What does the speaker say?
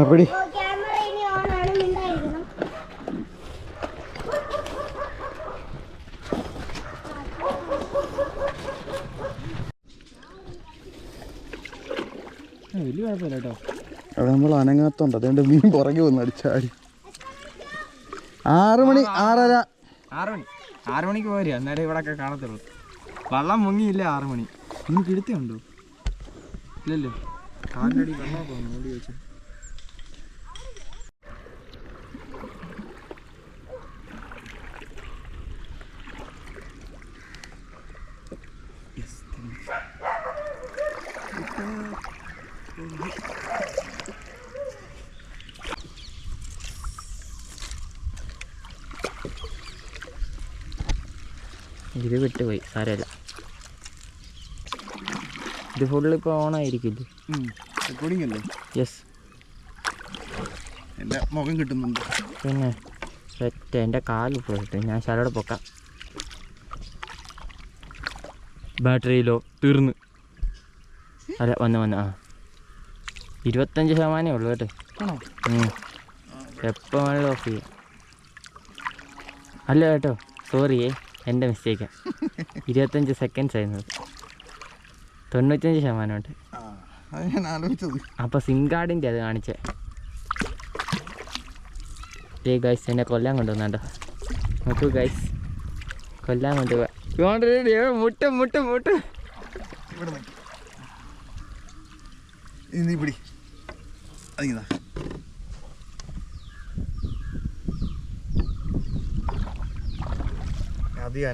അപ്പടി. വലിയ കുഴപ്പമില്ല കേട്ടോ. അവിടെ നമ്മൾ അനങ്ങാത്തോണ്ട് അതുകൊണ്ട് മീൻ പുറകെ വന്ന് അടിച്ചാടി. ആറ് മണി ആറര. ആറ് മണി. ആറ് മണിക്ക് പോരുക അന്നേരം ഇവിടെ ഒക്കെ കാണത്തുള്ളൂ. വള്ളം മുങ്ങിയില്ല ആറ് മണി. നിങ്ങൾക്ക് ഇടുത്തുണ്ടോ ഇല്ലല്ലോ. കാലിനടി വെള്ളം പോകുന്നു ഓടി വെച്ചു. ഇത് വിട്ടുപോയി സാരല്ല ഇത് ഫുള്ള് ഇപ്പോൾ ഓൺ ആയിരിക്കില്ലേ? അല്ലേ? യെസ് എന്റെ മുഖം കിട്ടുന്നുണ്ട്. പിന്നെ സെറ്റ് എന്റെ കാൽ പോയിട്ട് ഞാൻ ശരോടെ പൊക്കാം. ബാറ്ററിയിലോ തീർന്ന്. അല്ല വന്ന് വന്ന് ആ. ഇരുപത്തഞ്ച് ശതമാനമേ ഉള്ളൂ കേട്ടോ. എപ്പോൾ വേണമെങ്കിലും ഓഫ് ചെയ്യാം. അല്ല കേട്ടോ സോറിയേ എന്റെ മിസ്റ്റേക്കാണ് ഇരുപത്തഞ്ച് സെക്കൻഡ്സ് ആയിരുന്നത് തൊണ്ണൂറ്റഞ്ച് ഞാൻ ആലോചിച്ചത്. അപ്പോൾ സിം കാർഡിന്റെ അത് കാണിച്ചേ. ഗൈസ് എന്നെ കൊല്ലാൻ കൊണ്ടുവന്നാണ്ടോ നോക്കൂ ഗൈസ് കൊല്ലാൻ കൊണ്ടുപോവാ മുട്ട മുട്ട പിടി. അതിങ്ങതാ അധികം